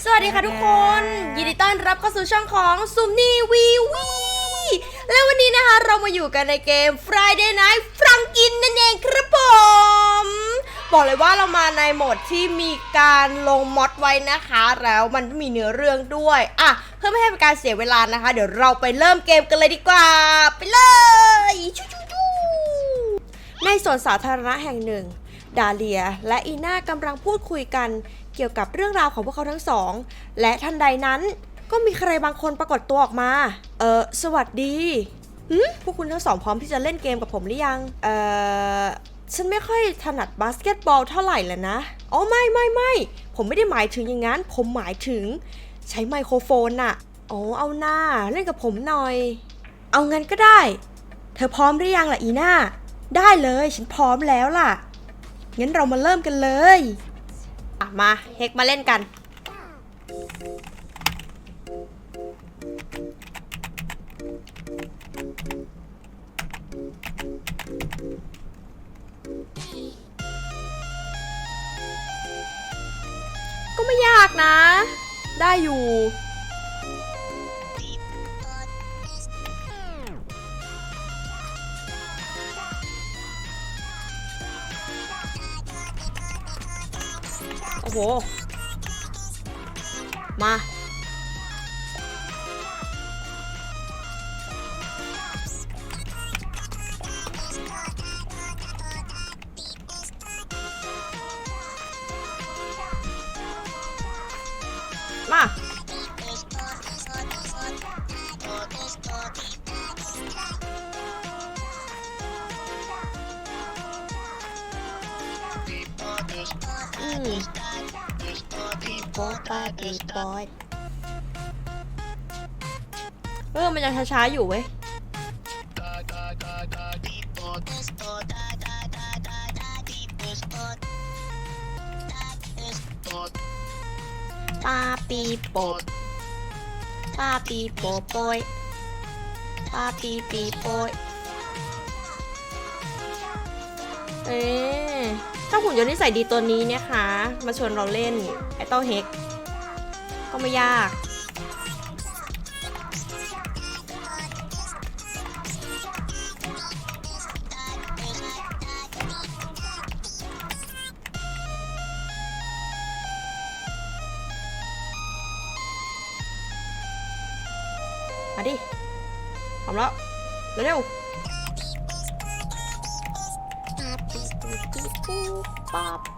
สวัสดีค่ะทุกคน ยินดีต้อนรับเข้าสู่ช่องของซุมนี่วีวีและวันนี้นะคะเรามาอยู่กันในเกม Friday Night Frankin นั่นเองครับผม บอกเลยว่าเรามาในโหมดที่มีการลงมอดไว้นะคะ แล้วมันมีเนื้อเรื่องด้วย อะ เพื่อไม่ให้เป็นการเสียเวลานะคะ เดี๋ยวเราไปเริ่มเกมกันเลยดีกว่า ไปเลยชูชูชูในสวนสาธารณะแห่งหนึ่ง ดาเลีย และอีน่ากำลังพูดคุยกัน เกี่ยวกับเรื่องราวของพวกเขาทั้งสอง และทันใดนั้น ก็มีใครบางคนปรากฏตัวออกมา เออสวัสดีหืมพวกคุณทั้งสองพร้อมที่จะเล่นเกมกับผมหรือยัง เออฉันไม่ค่อยถนัดบาสเกตบอลเท่าไหร่เลยนะอ๋อไม่ไม่ไม่ผมไม่ได้หมายถึงอย่างนั้น ผมหมายถึง ใช้ไมโครโฟนน่ะอ๋อเอาหน้าเล่นกับผมหน่อย เอางั้นก็ได้ เธอพร้อมหรือยังล่ะอีน่า ได้เลยฉันพร้อมแล้วล่ะ งั้นเรามาเริ่มกันเลยมาเฮกมาเล่นกัน ก็ไม่ยากนะ ได้อยู่ โห มา มา อืม ดีบอยเออ มันยังช้าๆอยู่เว้ย ปาปีโปดปาปีโปโปยปาปีปีโปยเอ๊ะถ้าหุ่นยนต์นิสัยดีตัวนี้เนี่ยคะ มาชวนเราเล่นไอเต้าเฮกก็ ไม่ยาก มาดิพร้อมแล้ว เร็วๆร้อ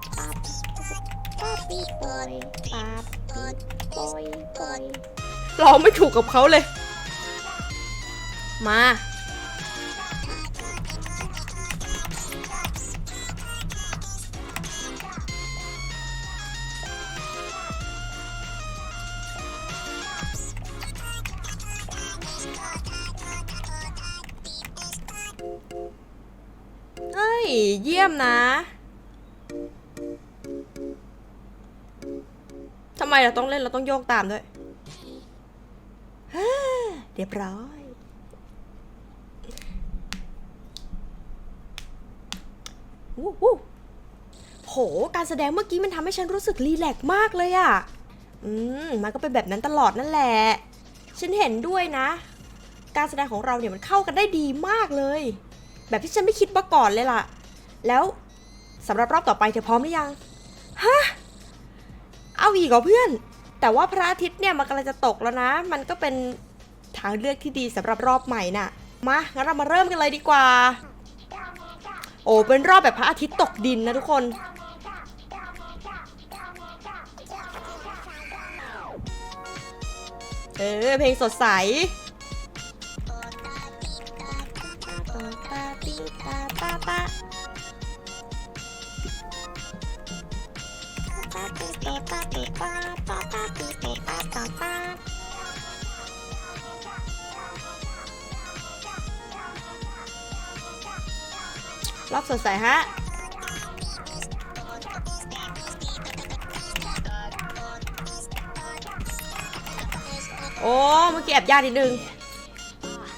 งไม่ถูกกับเขาเลย มาเฮ้ย เยี่ยมนะ ทำไมเราต้องเล่นเราต้องโยกตามด้วยเรียบร้อยวู้วู้โห การแสดงเมื่อกี้มันทำให้ฉันรู้สึกรีแลกมากเลยอะอืม มันก็เป็นแบบนั้นตลอดนั่นแหละ ฉันเห็นด้วยนะ การแสดงของเราเนี่ยมันเข้ากันได้ดีมากเลย แบบที่ฉันไม่คิดมาก่อนเลยล่ะ แล้วสำหรับรอบต่อไปเธอพร้อมหรือยัง ฮะ เอาอีกเหรอเพื่อน แต่ว่าพระอาทิตย์เนี่ยมันกำลังจะตกแล้วนะ มันก็เป็นทางเลือกที่ดีสำหรับรอบใหม่น่ะ มางั้นเรามาเริ่มกันเลยดีกว่า โอ้เป็นรอบแบบพระอาทิตย์ตกดินนะทุกคน เออเพลงสดใส รอบสดใสฮะ โอ้ เมื่อกี้แอบยากนิดนึง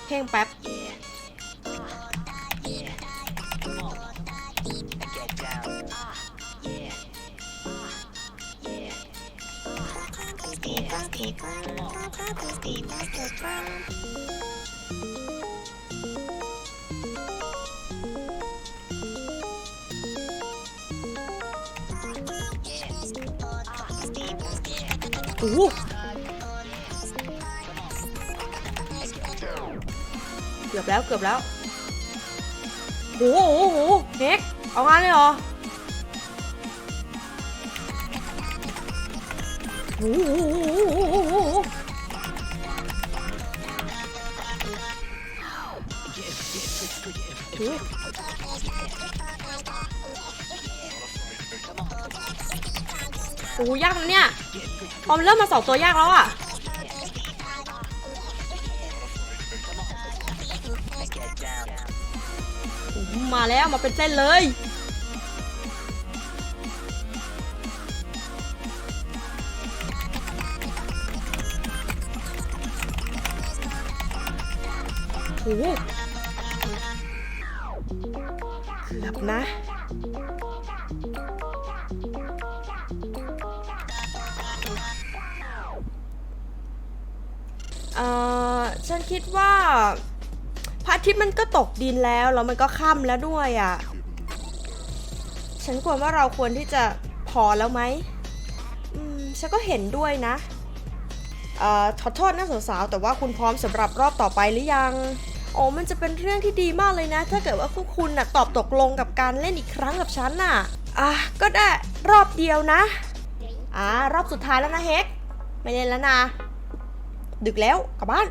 เพลงแป๊บ โอ้เกือบแล้วเกือบแล้วโอ้โหโอ้โหเน็กเอางานเลยเหรอโอ้โหโอ้โหโอ้โหโอ้โหโอ้โหโอ้โหยากนะเนี่ยพ อมเริ่มมาสองตัวยากแล้วอะมาแล้วมาเป็นเส้นเลยโอ้โหเกือบนะ คิดว่าพระอาทิตย์มันก็ตกดินแล้วแล้วมันก็ค่ำแล้วด้วยอะ่ะ ฉันควรว่าเราควรที่จะพอแล้วไหมอืมฉันก็เห็นด้วยนะเอ่อขอโทษนะสาวๆแต่ว่าคุณพร้อมสำหรับรอบต่อไปหรือยังโอ้มันจะเป็นเรื่องที่ดีมากเลยนะ ถ้าเกิดว่าพวกคุณน่ะตอบตกลงกับการเล่นอีกครั้งกับฉันน่ะอะก็ได้รอบเดียวนะอ่ารอบสุดท้ายแล้วนะเฮกไม่เล่นแล้วนะดึกแล้วกลับบ้าน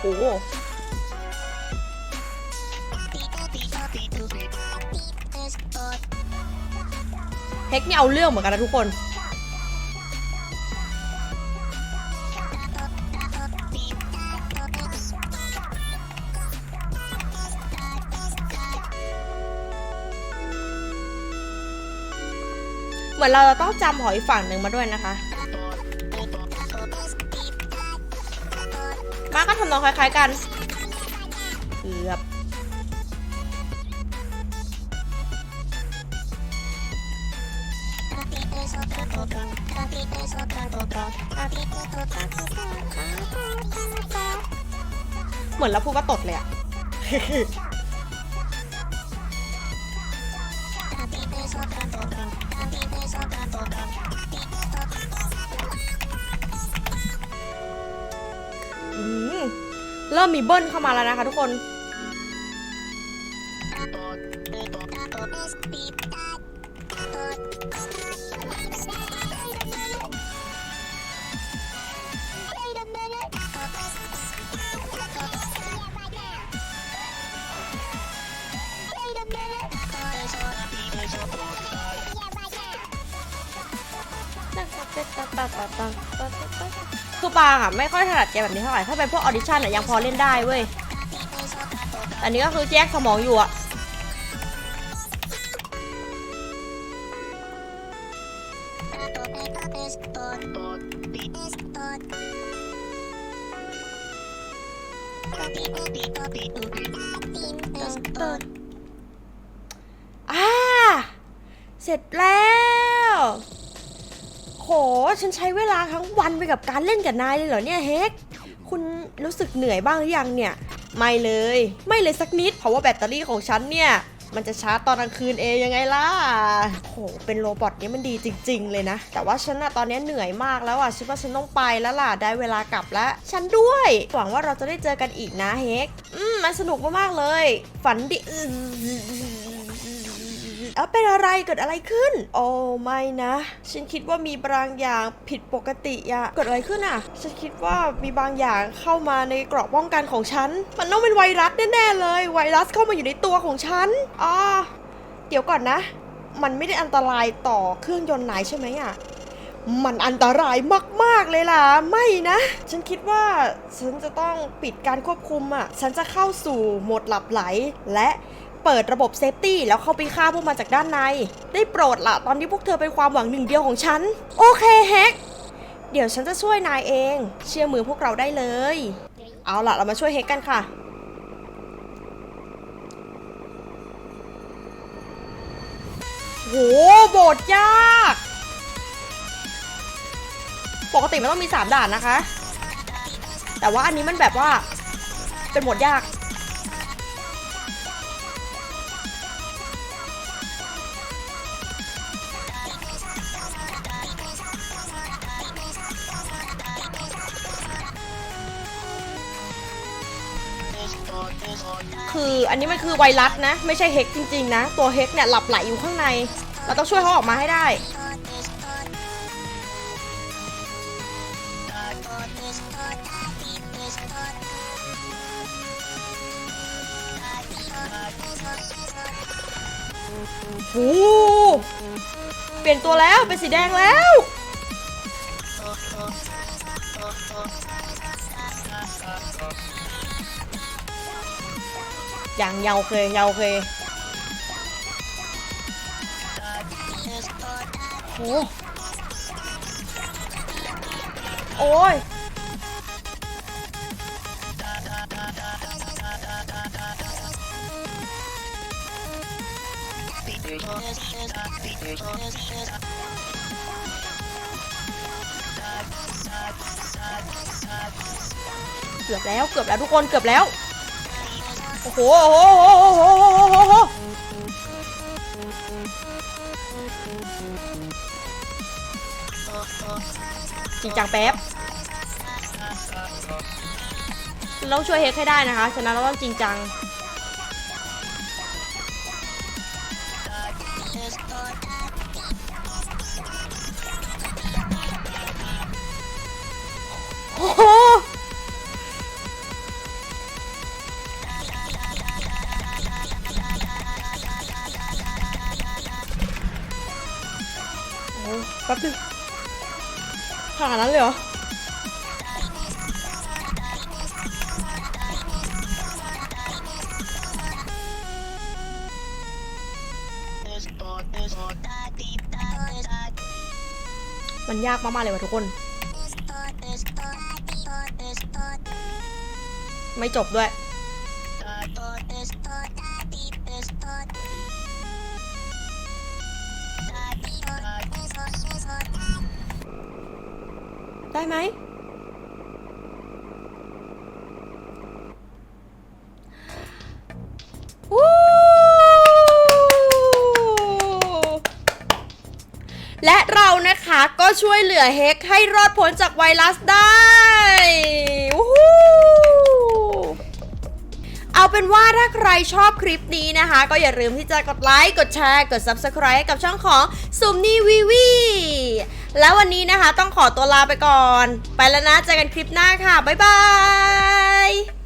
โอ้โหเฮกนี่เอาเรื่องเหมือนกันนะทุกคนเหมือนเราจะต้องจำหอยฝั่งหนึ่งมาด้วยนะคะ มาก็ทำนองคล้ายๆกันเกือบเหมือนเราพูดว่าตดเลยอะ เริ่มมีเบิ้ลเข้ามาแล้วนะคะทุกคน คือปางอะไม่ค่อยถนัดเกมแบบนี้เท่าไหร่ ถ้าเป็นพวกออดิชั่นอะยังพอเล่นได้เว้ยอันนี้ก็คือแยกสมองอยู่อะอ่าเสร็จแล้ว โหฉันใช้เวลาทั้งวันไปกับการเล่นกับนายเลยเหรอเนี่ยเฮกคุณรู้สึกเหนื่อยบ้างหรือยังเนี่ย ไม่เลย ไม่เลยสักนิด เพราะว่าแบตเตอรี่ของฉันเนี่ยมันจะชาร์จตอนกลางคืนเองยังไงล่ะ โห เป็นโรบอทเนี่ยมันดีจริง ๆ เลยนะ แต่ว่าฉันอะตอนนี้เหนื่อยมากแล้วอะฉันว่าฉันต้องไปแล้วล่ะ ได้เวลากลับแล้ว ฉันด้วย หวังว่าเราจะได้เจอกันอีกนะเฮก อืม มันสนุกมากๆเลย ฝันดี เอาเป็นอะไรเกิดอะไรขึ้น โอ้ไม่นะ ฉันคิดว่ามีบางอย่างผิดปกติอะเกิดอะไรขึ้นอะฉันคิดว่ามีบางอย่างเข้ามาในกราะป้องกันของฉัน มันต้องเป็นไวรัสแน่ๆเลย ไวรัสเข้ามาอยู่ในตัวของฉันอ่าเดี๋ยวก่อนนะ มันไม่ได้อันตรายต่อเครื่องยนต์ไหนใช่ไหมอะมันอันตรายมาก ๆ เลยล่ะ ไม่นะ ฉันคิดว่าฉันจะต้องปิดการควบคุมอะ ฉันจะเข้าสู่โหมดหลับไหลและ เปิดระบบเซฟตี้แล้วเข้าไปฆ่าพวกมันจากด้านใน ได้โปรดละตอนนี้พวกเธอเป็นความหวังหนึ่งเดียวของฉัน โอเคแฮก เดี๋ยวฉันจะช่วยนายเอง เชื่อมือพวกเราได้เลย เอาล่ะเรามาช่วยเฮกกันค่ะโหโบดยาก ปกติมันต้องมี 3 ด่านนะคะ แต่ว่าอันนี้มันแบบว่าเป็นโหมดยาก ออันนี้มันคือไวรัสนะ ไม่ใช่เฮกจริง ๆ นะ ตัวเฮกเนี่ยหลับไหลอยู่ข้างใน เราต้องช่วยเขาออกมาให้ได้ โอ้เปลี่ยนตัวแล้ว เป็นสีแดงแล้ว อย่างยาวเคยยาวเคยโอ้โอ้ยเกือบแล้วเกือบแล้วทุกคนเกือบแล้ว โอ้โหโอ้โหโอ้โหโอ้โหโอ้โหจริงจังแป๊บ เราช่วยเฮกให้ได้นะคะ ฉะนั้นเราต้องจริงจัง ขนาดนั้นเลยเหรอมันยากมากๆเลยว่ะทุกคน ไม่จบด้วย ได้ไหมวู้และเรานะคะก็ช่วยเหลือเฮกให้รอดพ้นจากไวรัสได้วู้หูเอาเป็นว่าถ้าใครชอบคลิปนี้นะคะ ก็อย่าลืมที่จะกดไลค์ กดแชร์ กด Subscribe ให้กับช่องของซุมนี่วีวี แล้ววันนี้นะคะต้องขอตัวลาไปก่อน ไปแล้วนะเจอกันคลิปหน้าค่ะ บ๊ายบาย